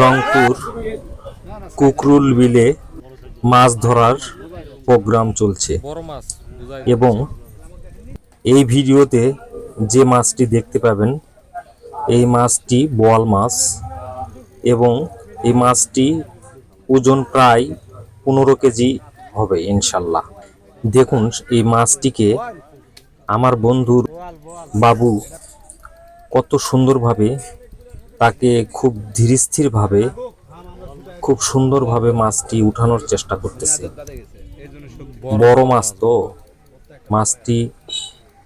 রংপুর কুকরুল বিলে মাছ ধরার প্রোগ্রাম চলছে। এবং এই ভিডিওতে যে মাছটি দেখতে পাবেন এই মাছটি বোয়াল মাছ এবং এই মাছটি ওজন প্রায় পনেরো কেজি হবে ইনশাল্লাহ। দেখুন এই মাছটিকে আমার বন্ধুর বাবু কত সুন্দরভাবে তাকে খুব ধীরস্থিরভাবে, খুব সুন্দরভাবে মাছটি উঠানোর চেষ্টা করতেছে। বড় মাছ তো। মাছটি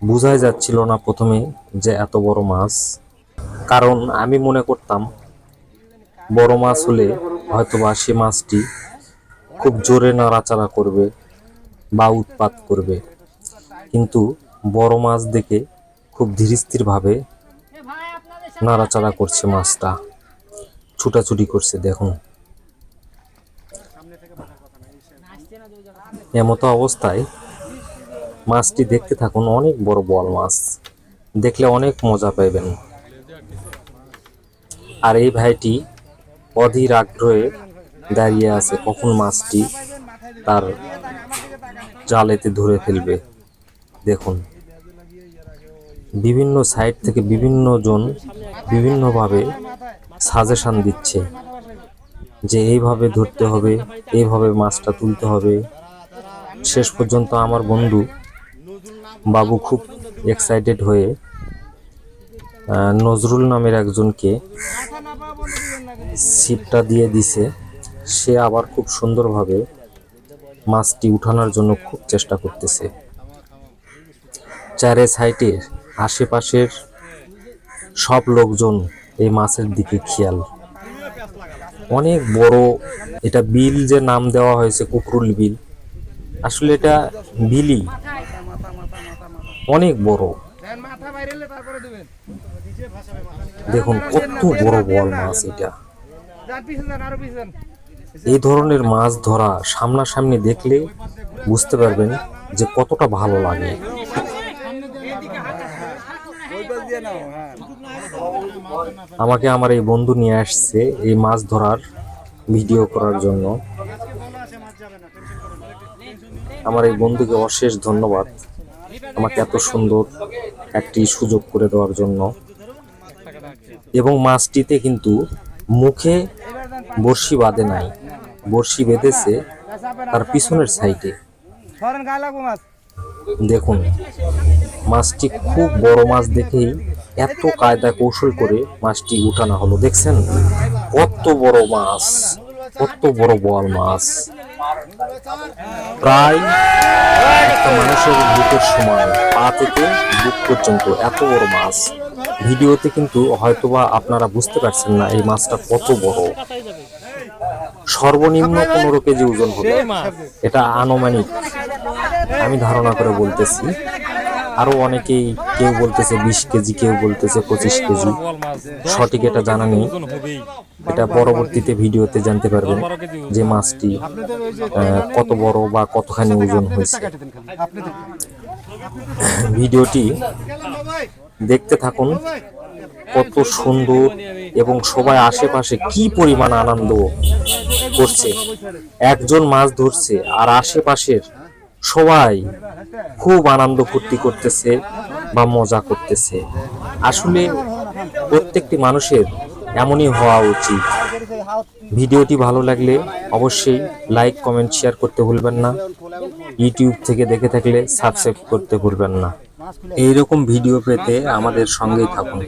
বোঝাই যাচ্ছিল না প্রথমে যে এত বড় মাছ। কারণ আমি মনে করতাম, বড় মাছ হলে হয়তোবা সে মাছটি খুব জোরে নাড়াচাড়া করবে বা উৎপাত করবে। কিন্তু বড় মাছ দেখে খুব ধীরস্থিরভাবে নাড়াচাড়া করছে মাছটা। ছুটাছুটি করছে, দেখুন। এমতো অবস্থায় মাছটি দেখতে থাকুন, অনেক বড় বল মাছ। দেখলে অনেক মজা পাইবেন। আর এই ভাইটি অধীর আগ্রহে দাঁড়িয়ে আছে, কখন মাছটি তার জালেতে ধরে ফেলবে। দেখুন। বিভিন্ন সাইড থেকে বিভিন্ন জন বিভিন্নভাবে সাজেশান দিচ্ছে যে এইভাবে ধরতে হবে, এইভাবে মাছটা তুলতে হবে। শেষ পর্যন্ত আমার বন্ধু বাবু খুব এক্সাইটেড হয়ে নজরুল নামের একজনকে ছিপটা দিয়ে দিছে। সে আবার খুব সুন্দরভাবে মাছটি উঠানোর জন্য খুব চেষ্টা করতেছে। চারে সাইডের আশেপাশের সব লোকজন এই মাছের দিকে খেয়াল। অনেক বড় এটা বিল যে নাম দেওয়া হয়েছে, কুকরুল বিল। আসলে এটা বিলি অনেক বড়। দেখুন, কত বড় বল মাছ এটা। এই ধরনের মাছ ধরা সামনাসামনি দেখলে বুঝতে পারবেন যে কতটা ভালো লাগে। আমাকে আমার এই বন্ধু নিয়ে আসছে এই মাছ ধরার ভিডিও করার জন্য। আমার এই বন্ধুকে অশেষ ধন্যবাদ আমাকে এত সুন্দর একটি সুযোগ করে দেওয়ার জন্য। এবং মাছটিতে কিন্তু মুখে বড়শি বাঁধে নাই বড়শি বেঁধেছে তার পিছনের সাইডে। দেখুন মাছটি খুব বড় মাছ দেখেই এত কায়দা কৌশল করে মাছটি উঠানো হলো, দেখছেন? কত বড় মাছ, কত বড় বোয়াল মাছ। প্রায় একটা মানুষের বুকের সমান পা থেকে বুক পর্যন্ত এত বড় মাছ। ভিডিওতে কিন্তু হয়তোবা আপনারা বুঝতে পারছেন না এই মাছটা কত বড়। সর্বনিম্ন পনেরো কেজি ওজন হবে এটা আনুমানিক, আমি ধারণা করে বলতেছি আরও অনেকেই কেউ বলতেছে বিশ কেজি, কেউ বলতেছে পঁচিশ কেজি। সঠিক এটা জানা নেই। এটা পরবর্তীতে ভিডিওতে জানতে পারবেন। যে মাছটি কত বড় বা কতখানি ওজন হয়েছে। ভিডিওটি দেখতে থাকুন, কত সুন্দর এবং সবাই আশেপাশে কি পরিমাণ আনন্দ করছে। একজন মাছ ধরছে আর আশেপাশের সবাই খুব আনন্দ ফুর্তি করতেছে বা মজা করতেছে। আসলে প্রত্যেকটি মানুষের এমনই হওয়া উচিত। ভিডিওটি ভালো লাগলে অবশ্যই লাইক, কমেন্ট, শেয়ার করতে ভুলবেন না। ইউটিউব থেকে দেখে থাকলে সাবস্ক্রাইব করতে ভুলবেন না। এইরকম ভিডিও পেতে আমাদের সঙ্গেই থাকুন।